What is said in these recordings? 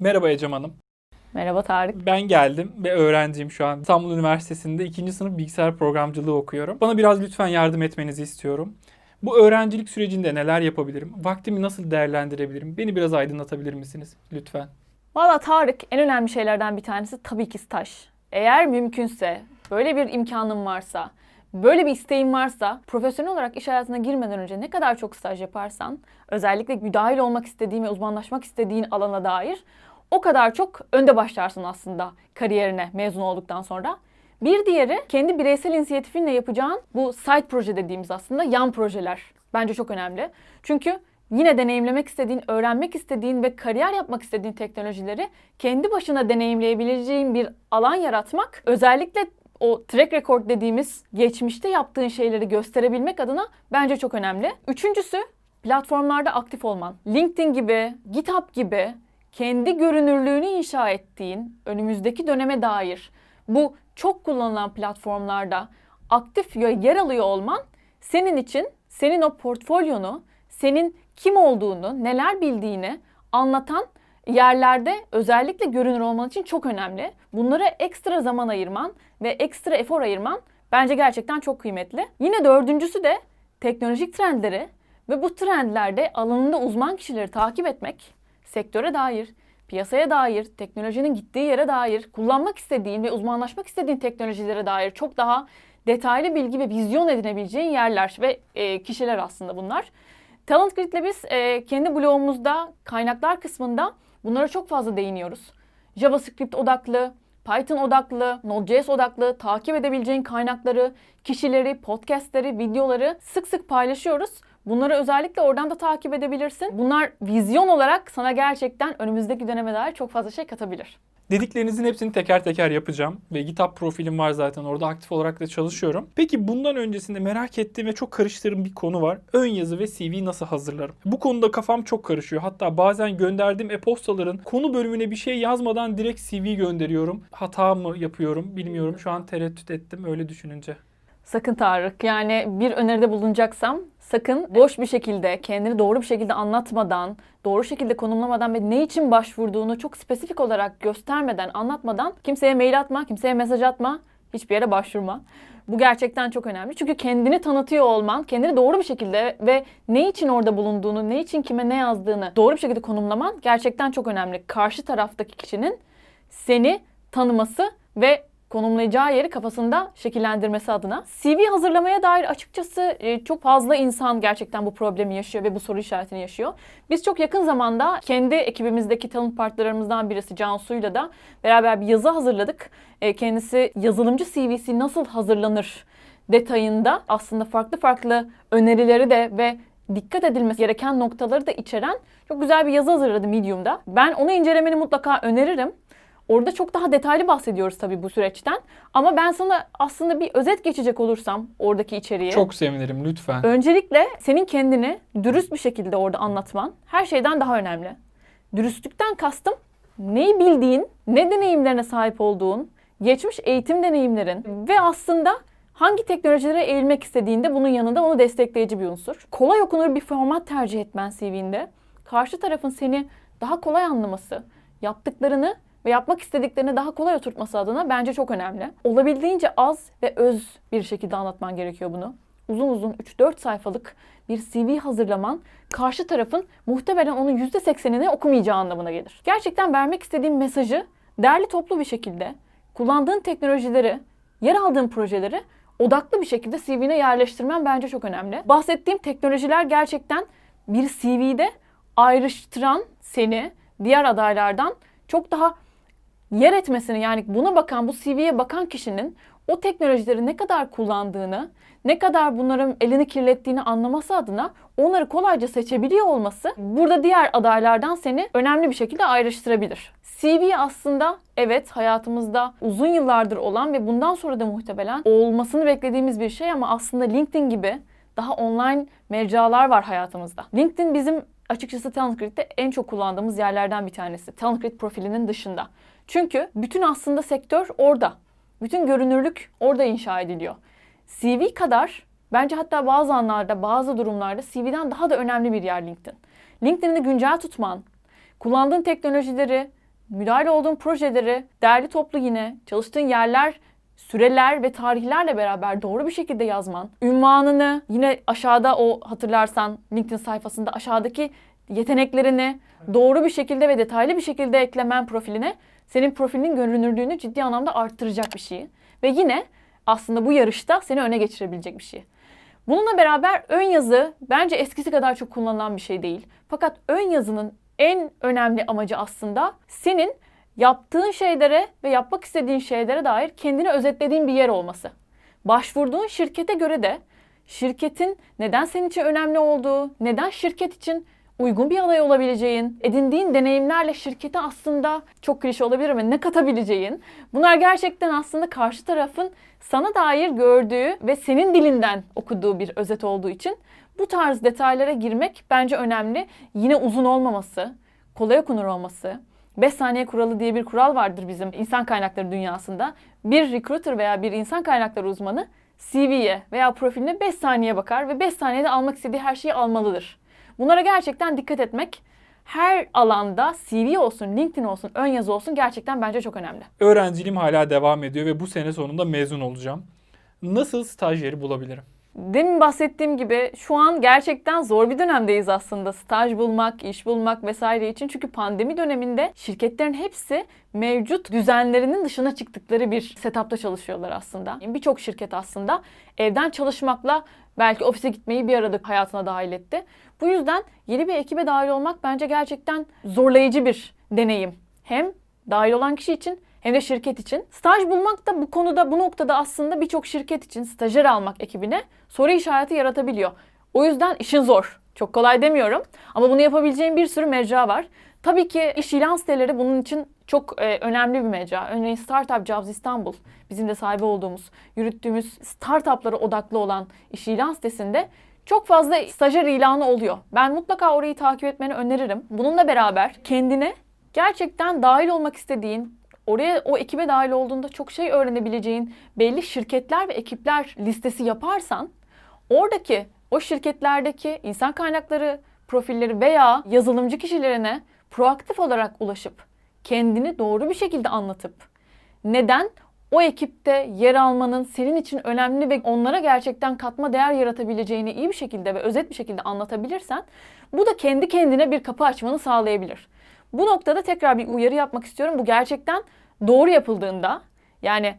Merhaba Ecem Hanım. Merhaba Tarık. Ben geldim ve öğrenciyim şu an. İstanbul Üniversitesi'nde ikinci sınıf bilgisayar programcılığı okuyorum. Bana biraz lütfen yardım etmenizi istiyorum. Bu öğrencilik sürecinde neler yapabilirim? Vaktimi nasıl değerlendirebilirim? Beni biraz aydınlatabilir misiniz? Lütfen. Valla Tarık en önemli şeylerden bir tanesi tabii ki staj. Eğer mümkünse, böyle bir imkanın varsa, böyle bir isteğin varsa profesyonel olarak iş hayatına girmeden önce ne kadar çok staj yaparsan, özellikle müdahil olmak istediğin ve uzmanlaşmak istediğin alana dair o kadar çok önde başlarsın aslında kariyerine mezun olduktan sonra. Bir diğeri kendi bireysel inisiyatifinle yapacağın bu side proje dediğimiz aslında yan projeler. Bence çok önemli. Çünkü yine deneyimlemek istediğin, öğrenmek istediğin ve kariyer yapmak istediğin teknolojileri kendi başına deneyimleyebileceğin bir alan yaratmak özellikle o track record dediğimiz geçmişte yaptığın şeyleri gösterebilmek adına bence çok önemli. Üçüncüsü platformlarda aktif olman. LinkedIn gibi, GitHub gibi kendi görünürlüğünü inşa ettiğin önümüzdeki döneme dair bu çok kullanılan platformlarda aktif yer alıyor olman senin için senin o portfolyonu, senin kim olduğunu, neler bildiğini anlatan yerlerde özellikle görünür olman için çok önemli. Bunlara ekstra zaman ayırman ve ekstra efor ayırman bence gerçekten çok kıymetli. Yine dördüncüsü de teknolojik trendleri ve bu trendlerde alanında uzman kişileri takip etmek sektöre dair, piyasaya dair, teknolojinin gittiği yere dair, kullanmak istediğin ve uzmanlaşmak istediğin teknolojilere dair çok daha detaylı bilgi ve vizyon edinebileceğin yerler ve e, kişiler aslında bunlar. Talent Grid'le biz e, kendi blogumuzda kaynaklar kısmında bunlara çok fazla değiniyoruz. JavaScript odaklı, Python odaklı, Node.js odaklı takip edebileceğin kaynakları, kişileri, podcastleri, videoları sık sık paylaşıyoruz. Bunları özellikle oradan da takip edebilirsin. Bunlar vizyon olarak sana gerçekten önümüzdeki döneme dair çok fazla şey katabilir. Dediklerinizin hepsini teker teker yapacağım ve GitHub profilim var zaten orada aktif olarak da çalışıyorum. Peki bundan öncesinde merak ettiğim ve çok karıştırdığım bir konu var. Ön yazı ve CV nasıl hazırlarım? Bu konuda kafam çok karışıyor. Hatta bazen gönderdiğim e-postaların konu bölümüne bir şey yazmadan direkt CV gönderiyorum. Hata mı yapıyorum bilmiyorum. Şu an tereddüt ettim öyle düşününce. Sakın Tarık yani bir öneride bulunacaksam sakın boş bir şekilde kendini doğru bir şekilde anlatmadan, doğru şekilde konumlamadan ve ne için başvurduğunu çok spesifik olarak göstermeden, anlatmadan kimseye mail atma, kimseye mesaj atma, hiçbir yere başvurma. Bu gerçekten çok önemli. Çünkü kendini tanıtıyor olman, kendini doğru bir şekilde ve ne için orada bulunduğunu, ne için kime ne yazdığını doğru bir şekilde konumlaman gerçekten çok önemli. Karşı taraftaki kişinin seni tanıması ve konumlayacağı yeri kafasında şekillendirmesi adına. CV hazırlamaya dair açıkçası e, çok fazla insan gerçekten bu problemi yaşıyor ve bu soru işaretini yaşıyor. Biz çok yakın zamanda kendi ekibimizdeki talent partnerlerimizden birisi Cansu'yla da beraber bir yazı hazırladık. E, kendisi yazılımcı CV'si nasıl hazırlanır detayında aslında farklı farklı önerileri de ve dikkat edilmesi gereken noktaları da içeren çok güzel bir yazı hazırladı Medium'da. Ben onu incelemeni mutlaka öneririm. Orada çok daha detaylı bahsediyoruz tabii bu süreçten. Ama ben sana aslında bir özet geçecek olursam oradaki içeriği. Çok sevinirim lütfen. Öncelikle senin kendini dürüst bir şekilde orada anlatman her şeyden daha önemli. Dürüstlükten kastım neyi bildiğin, ne deneyimlerine sahip olduğun, geçmiş eğitim deneyimlerin ve aslında hangi teknolojilere eğilmek istediğinde bunun yanında onu destekleyici bir unsur. Kolay okunur bir format tercih etmen CV'nde karşı tarafın seni daha kolay anlaması, yaptıklarını ve yapmak istediklerini daha kolay oturtması adına bence çok önemli. Olabildiğince az ve öz bir şekilde anlatman gerekiyor bunu. Uzun uzun 3-4 sayfalık bir CV hazırlaman karşı tarafın muhtemelen onun %80'ini okumayacağı anlamına gelir. Gerçekten vermek istediğin mesajı derli toplu bir şekilde kullandığın teknolojileri, yer aldığın projeleri odaklı bir şekilde CV'ne yerleştirmen bence çok önemli. Bahsettiğim teknolojiler gerçekten bir CV'de ayrıştıran seni diğer adaylardan çok daha yer etmesini yani buna bakan, bu CV'ye bakan kişinin o teknolojileri ne kadar kullandığını, ne kadar bunların elini kirlettiğini anlaması adına onları kolayca seçebiliyor olması burada diğer adaylardan seni önemli bir şekilde ayrıştırabilir. CV aslında evet hayatımızda uzun yıllardır olan ve bundan sonra da muhtemelen olmasını beklediğimiz bir şey ama aslında LinkedIn gibi daha online mecralar var hayatımızda. LinkedIn bizim açıkçası Talent Grid'de en çok kullandığımız yerlerden bir tanesi. Talent Grid profilinin dışında. Çünkü bütün aslında sektör orada. Bütün görünürlük orada inşa ediliyor. CV kadar bence hatta bazı anlarda, bazı durumlarda CV'den daha da önemli bir yer LinkedIn. LinkedIn'i güncel tutman, kullandığın teknolojileri müdahale olduğun projeleri değerli toplu yine çalıştığın yerler süreler ve tarihlerle beraber doğru bir şekilde yazman, ünvanını yine aşağıda o hatırlarsan LinkedIn sayfasında aşağıdaki yeteneklerini doğru bir şekilde ve detaylı bir şekilde eklemen profiline senin profilinin görünürlüğünü ciddi anlamda arttıracak bir şey. Ve yine aslında bu yarışta seni öne geçirebilecek bir şey. Bununla beraber ön yazı bence eskisi kadar çok kullanılan bir şey değil. Fakat ön yazının en önemli amacı aslında senin yaptığın şeylere ve yapmak istediğin şeylere dair kendini özetlediğin bir yer olması. Başvurduğun şirkete göre de şirketin neden senin için önemli olduğu, neden şirket için uygun bir aday olabileceğin, edindiğin deneyimlerle şirkete aslında çok klişe olabilir ama ne katabileceğin. Bunlar gerçekten aslında karşı tarafın sana dair gördüğü ve senin dilinden okuduğu bir özet olduğu için bu tarz detaylara girmek bence önemli. Yine uzun olmaması, kolay okunur olması. 5 saniye kuralı diye bir kural vardır bizim insan kaynakları dünyasında. Bir recruiter veya bir insan kaynakları uzmanı CV'ye veya profiline 5 saniye bakar ve 5 saniyede almak istediği her şeyi almalıdır. Bunlara gerçekten dikkat etmek her alanda CV olsun, LinkedIn olsun, ön yazı olsun gerçekten bence çok önemli. Öğrenciliğim hala devam ediyor ve bu sene sonunda mezun olacağım. Nasıl stajyeri bulabilirim? Demin bahsettiğim gibi şu an gerçekten zor bir dönemdeyiz aslında. Staj bulmak, iş bulmak vesaire için. Çünkü pandemi döneminde şirketlerin hepsi mevcut düzenlerinin dışına çıktıkları bir setupta çalışıyorlar aslında. Birçok şirket aslında evden çalışmakla belki ofise gitmeyi bir arada hayatına dahil etti. Bu yüzden yeni bir ekibe dahil olmak bence gerçekten zorlayıcı bir deneyim. Hem dahil olan kişi için hem de şirket için. Staj bulmak da bu konuda bu noktada aslında birçok şirket için stajyer almak ekibine soru işareti yaratabiliyor. O yüzden işin zor. Çok kolay demiyorum ama bunu yapabileceğin bir sürü mecra var. Tabii ki iş ilan siteleri bunun için çok e, önemli bir mecra. Örneğin Startup Jobs İstanbul bizim de sahibi olduğumuz, yürüttüğümüz startuplara odaklı olan iş ilan sitesinde çok fazla stajyer ilanı oluyor. Ben mutlaka orayı takip etmeni öneririm. Bununla beraber kendine gerçekten dahil olmak istediğin, oraya o ekibe dahil olduğunda çok şey öğrenebileceğin belli şirketler ve ekipler listesi yaparsan oradaki o şirketlerdeki insan kaynakları profilleri veya yazılımcı kişilerine proaktif olarak ulaşıp kendini doğru bir şekilde anlatıp neden o ekipte yer almanın senin için önemli ve onlara gerçekten katma değer yaratabileceğini iyi bir şekilde ve özet bir şekilde anlatabilirsen bu da kendi kendine bir kapı açmanı sağlayabilir. Bu noktada tekrar bir uyarı yapmak istiyorum. Bu gerçekten doğru yapıldığında yani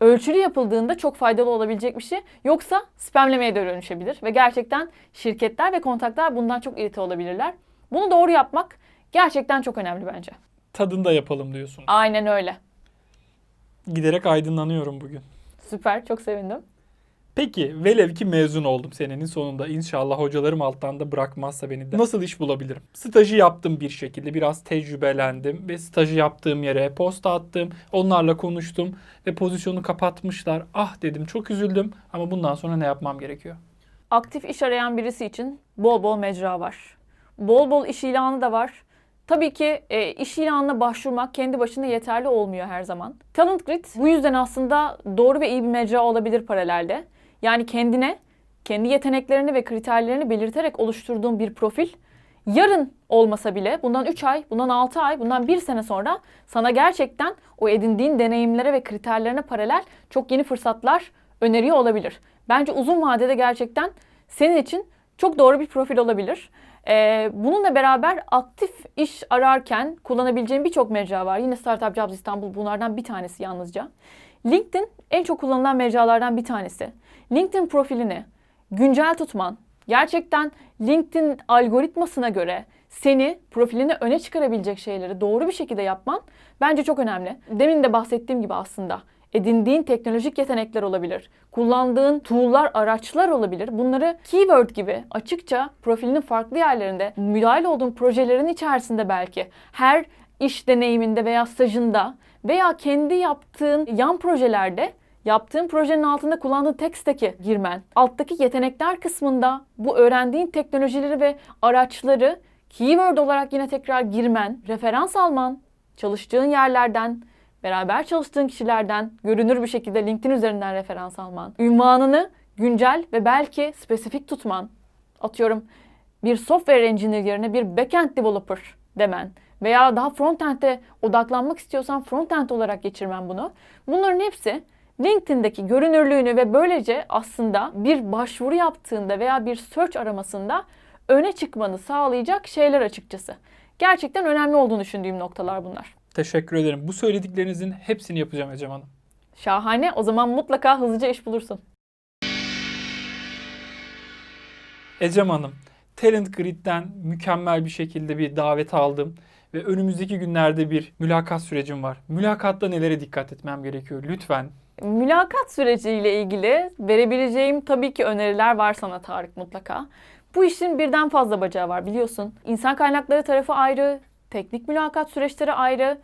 ölçülü yapıldığında çok faydalı olabilecek bir şey. Yoksa spamlemeye de dönüşebilir ve gerçekten şirketler ve kontaklar bundan çok irite olabilirler. Bunu doğru yapmak gerçekten çok önemli bence. Tadında yapalım diyorsun. Aynen öyle. Giderek aydınlanıyorum bugün. Süper, çok sevindim. Peki velev ki mezun oldum senenin sonunda. İnşallah hocalarım alttan da bırakmazsa beni de. Nasıl iş bulabilirim? Stajı yaptım bir şekilde. Biraz tecrübelendim ve stajı yaptığım yere posta attım. Onlarla konuştum ve pozisyonu kapatmışlar. Ah dedim çok üzüldüm ama bundan sonra ne yapmam gerekiyor? Aktif iş arayan birisi için bol bol mecra var. Bol bol iş ilanı da var. Tabii ki e, iş ilanına başvurmak kendi başına yeterli olmuyor her zaman. Talent Grid bu yüzden aslında doğru ve iyi bir mecra olabilir paralelde. Yani kendine, kendi yeteneklerini ve kriterlerini belirterek oluşturduğun bir profil yarın olmasa bile bundan 3 ay, bundan 6 ay, bundan 1 sene sonra sana gerçekten o edindiğin deneyimlere ve kriterlerine paralel çok yeni fırsatlar öneriyor olabilir. Bence uzun vadede gerçekten senin için çok doğru bir profil olabilir. Ee, bununla beraber aktif iş ararken kullanabileceğin birçok mecra var. Yine Startup Jobs İstanbul bunlardan bir tanesi yalnızca. LinkedIn en çok kullanılan mecralardan bir tanesi. LinkedIn profilini güncel tutman, gerçekten LinkedIn algoritmasına göre seni profilini öne çıkarabilecek şeyleri doğru bir şekilde yapman bence çok önemli. Demin de bahsettiğim gibi aslında edindiğin teknolojik yetenekler olabilir. Kullandığın tool'lar, araçlar olabilir. Bunları keyword gibi açıkça profilinin farklı yerlerinde, müdahil olduğun projelerin içerisinde belki her iş deneyiminde veya stajında veya kendi yaptığın yan projelerde yaptığın projenin altında kullandığın tech stack'e girmen, alttaki yetenekler kısmında bu öğrendiğin teknolojileri ve araçları keyword olarak yine tekrar girmen, referans alman, çalıştığın yerlerden, beraber çalıştığın kişilerden görünür bir şekilde LinkedIn üzerinden referans alman, ünvanını güncel ve belki spesifik tutman, atıyorum bir software engineer yerine bir backend developer demen Veya daha frontend'e odaklanmak istiyorsan frontend olarak geçirmen bunu. Bunların hepsi LinkedIn'deki görünürlüğünü ve böylece aslında bir başvuru yaptığında veya bir search aramasında öne çıkmanı sağlayacak şeyler açıkçası. Gerçekten önemli olduğunu düşündüğüm noktalar bunlar. Teşekkür ederim. Bu söylediklerinizin hepsini yapacağım Ecem Hanım. Şahane. O zaman mutlaka hızlıca iş bulursun. Ecem Hanım, Talent Grid'den mükemmel bir şekilde bir davet aldım ve önümüzdeki günlerde bir mülakat sürecim var. Mülakatta nelere dikkat etmem gerekiyor? Lütfen. Mülakat süreciyle ilgili verebileceğim tabii ki öneriler var sana Tarık mutlaka. Bu işin birden fazla bacağı var biliyorsun. İnsan kaynakları tarafı ayrı, teknik mülakat süreçleri ayrı.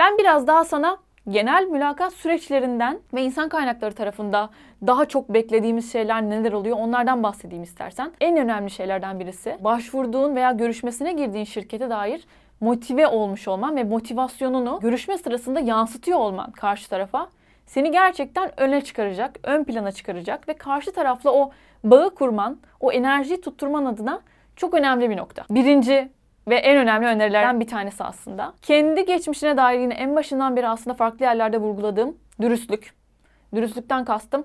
Ben biraz daha sana genel mülakat süreçlerinden ve insan kaynakları tarafında daha çok beklediğimiz şeyler neler oluyor onlardan bahsedeyim istersen. En önemli şeylerden birisi başvurduğun veya görüşmesine girdiğin şirkete dair motive olmuş olman ve motivasyonunu görüşme sırasında yansıtıyor olman karşı tarafa seni gerçekten öne çıkaracak, ön plana çıkaracak ve karşı tarafla o bağı kurman, o enerjiyi tutturman adına çok önemli bir nokta. Birinci ve en önemli önerilerden bir tanesi aslında. Kendi geçmişine dair yine en başından beri aslında farklı yerlerde vurguladığım dürüstlük. Dürüstlükten kastım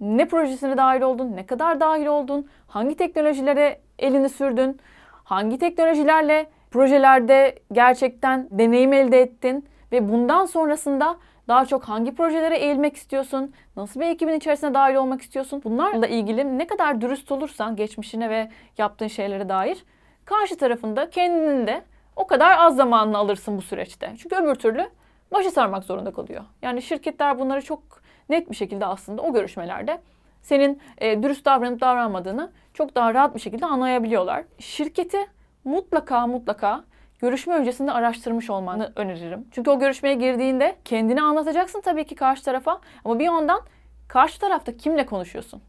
ne projesine dahil oldun, ne kadar dahil oldun, hangi teknolojilere elini sürdün, hangi teknolojilerle projelerde gerçekten deneyim elde ettin ve bundan sonrasında daha çok hangi projelere eğilmek istiyorsun? Nasıl bir ekibin içerisine dahil olmak istiyorsun? Bunlarla ilgili ne kadar dürüst olursan geçmişine ve yaptığın şeylere dair karşı tarafında kendinin de o kadar az zamanını alırsın bu süreçte. Çünkü öbür türlü başı sarmak zorunda kalıyor. Yani şirketler bunları çok net bir şekilde aslında o görüşmelerde senin e, dürüst davranıp davranmadığını çok daha rahat bir şekilde anlayabiliyorlar. Şirketi mutlaka mutlaka görüşme öncesinde araştırmış olmanı öneririm. Çünkü o görüşmeye girdiğinde kendini anlatacaksın tabii ki karşı tarafa ama bir yandan karşı tarafta kimle konuşuyorsun?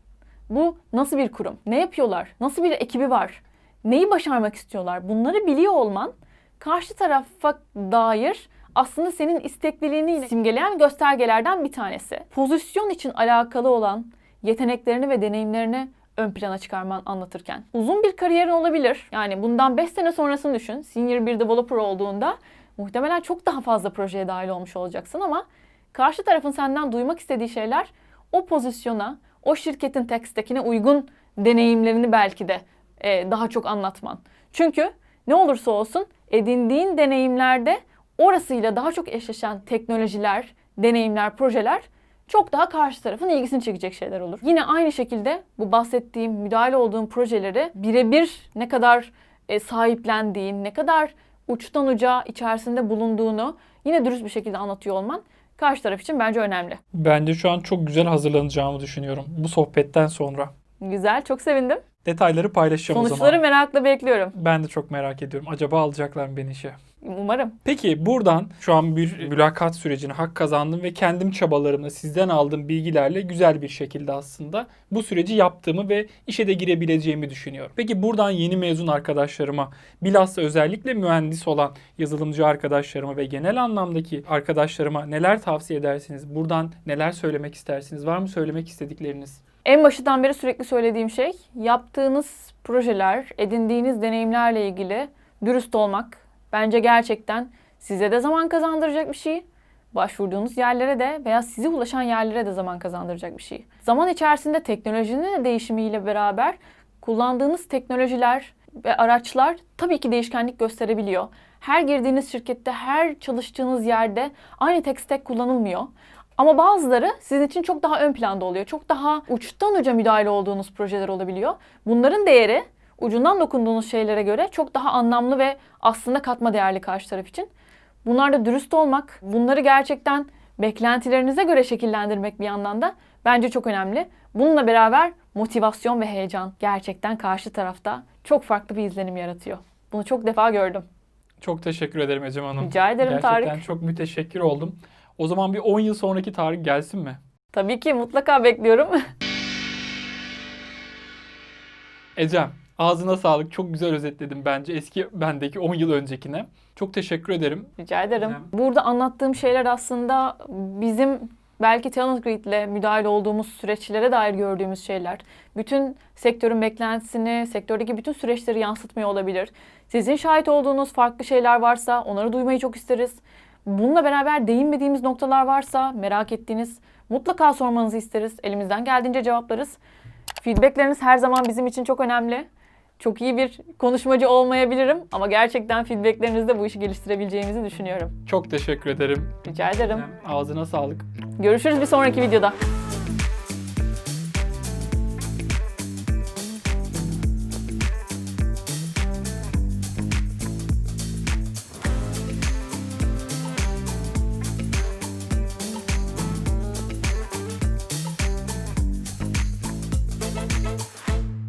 Bu nasıl bir kurum? Ne yapıyorlar? Nasıl bir ekibi var? Neyi başarmak istiyorlar? Bunları biliyor olman karşı tarafa dair aslında senin istekliliğini simgeleyen göstergelerden bir tanesi. Pozisyon için alakalı olan yeteneklerini ve deneyimlerini ön plana çıkarman anlatırken. Uzun bir kariyerin olabilir. Yani bundan 5 sene sonrasını düşün. Senior bir developer olduğunda muhtemelen çok daha fazla projeye dahil olmuş olacaksın ama karşı tarafın senden duymak istediği şeyler o pozisyona, o şirketin tech stack'ine uygun deneyimlerini belki de e, daha çok anlatman. Çünkü ne olursa olsun edindiğin deneyimlerde orasıyla daha çok eşleşen teknolojiler, deneyimler, projeler çok daha karşı tarafın ilgisini çekecek şeyler olur. Yine aynı şekilde bu bahsettiğim müdahale olduğum projeleri birebir ne kadar e, sahiplendiğin, ne kadar uçtan uca içerisinde bulunduğunu yine dürüst bir şekilde anlatıyor olman karşı taraf için bence önemli. Bence şu an çok güzel hazırlanacağımı düşünüyorum bu sohbetten sonra. Güzel, çok sevindim. Detayları paylaşacağım o Sonuçları zaman. merakla bekliyorum. Ben de çok merak ediyorum. Acaba alacaklar mı beni işe? Umarım. Peki buradan şu an bir mülakat sürecine hak kazandım ve kendim çabalarımla sizden aldığım bilgilerle güzel bir şekilde aslında bu süreci yaptığımı ve işe de girebileceğimi düşünüyorum. Peki buradan yeni mezun arkadaşlarıma, bilhassa özellikle mühendis olan yazılımcı arkadaşlarıma ve genel anlamdaki arkadaşlarıma neler tavsiye edersiniz? Buradan neler söylemek istersiniz? Var mı söylemek istedikleriniz? En başından beri sürekli söylediğim şey yaptığınız projeler, edindiğiniz deneyimlerle ilgili dürüst olmak bence gerçekten size de zaman kazandıracak bir şey. Başvurduğunuz yerlere de veya size ulaşan yerlere de zaman kazandıracak bir şey. Zaman içerisinde teknolojinin de değişimiyle beraber kullandığınız teknolojiler ve araçlar tabii ki değişkenlik gösterebiliyor. Her girdiğiniz şirkette, her çalıştığınız yerde aynı tech stack kullanılmıyor. Ama bazıları sizin için çok daha ön planda oluyor. Çok daha uçtan uca müdahale olduğunuz projeler olabiliyor. Bunların değeri ucundan dokunduğunuz şeylere göre çok daha anlamlı ve aslında katma değerli karşı taraf için. Bunlarda dürüst olmak, bunları gerçekten beklentilerinize göre şekillendirmek bir yandan da bence çok önemli. Bununla beraber motivasyon ve heyecan gerçekten karşı tarafta çok farklı bir izlenim yaratıyor. Bunu çok defa gördüm. Çok teşekkür ederim Ecem Hanım. Rica ederim Gerçekten Tarık. çok müteşekkir oldum. O zaman bir 10 yıl sonraki Tarık gelsin mi? Tabii ki mutlaka bekliyorum. Ecem, ağzına sağlık. Çok güzel özetledim bence eski bendeki 10 yıl öncekine. Çok teşekkür ederim. Rica ederim. Güzel. Burada anlattığım şeyler aslında bizim belki talent grid ile müdahale olduğumuz süreçlere dair gördüğümüz şeyler, bütün sektörün beklentisini, sektördeki bütün süreçleri yansıtmıyor olabilir. Sizin şahit olduğunuz farklı şeyler varsa onları duymayı çok isteriz. Bununla beraber değinmediğimiz noktalar varsa merak ettiğiniz mutlaka sormanızı isteriz. Elimizden geldiğince cevaplarız. Feedbackleriniz her zaman bizim için çok önemli. Çok iyi bir konuşmacı olmayabilirim ama gerçekten feedbacklerinizle bu işi geliştirebileceğimizi düşünüyorum. Çok teşekkür ederim. Rica ederim. Ağzına sağlık. Görüşürüz bir sonraki videoda.